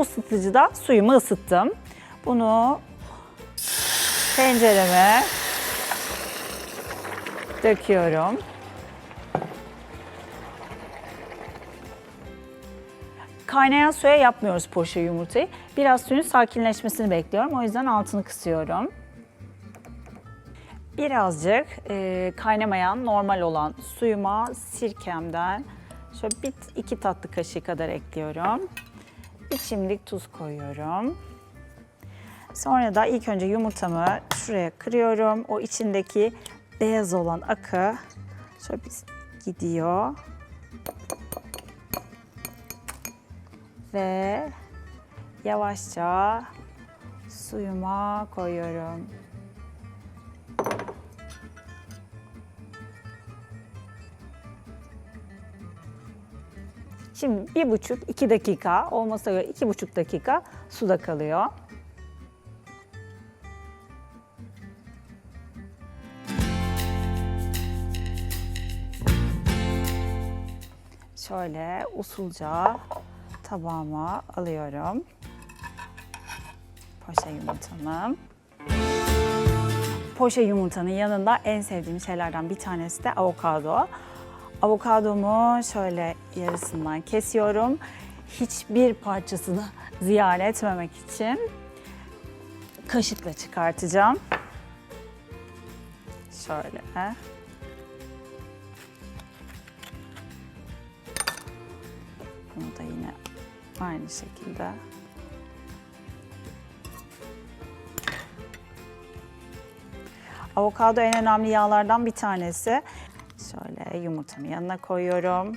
ısıtıcıda suyumu ısıttım. Bunu tencereme döküyorum. Kaynayan suya yapmıyoruz poşe yumurtayı. Biraz suyun sakinleşmesini bekliyorum. O yüzden altını kısıyorum. Birazcık e, kaynamayan normal olan suyuma sirkemden şöyle bir iki tatlı kaşığı kadar ekliyorum. Bir çimdik tuz koyuyorum. Sonra da ilk önce yumurtamı şuraya kırıyorum. O içindeki beyaz olan akı şöyle bir gidiyor. Ve yavaşça suyuma koyuyorum. Şimdi bir buçuk, iki dakika, olmasa göre iki buçuk dakika suda kalıyor. Şöyle usulca tabağıma alıyorum. Poşe yumurtamı. Poşe yumurtanın yanında en sevdiğim şeylerden bir tanesi de avokado. Avokadomu şöyle yarısından kesiyorum. Hiçbir parçasını ziyan etmemek için kaşıkla çıkartacağım. Şöyle. Bunu da yine aynı şekilde Avokado en önemli yağlardan bir tanesi. Şöyle yumurtamı yanına koyuyorum.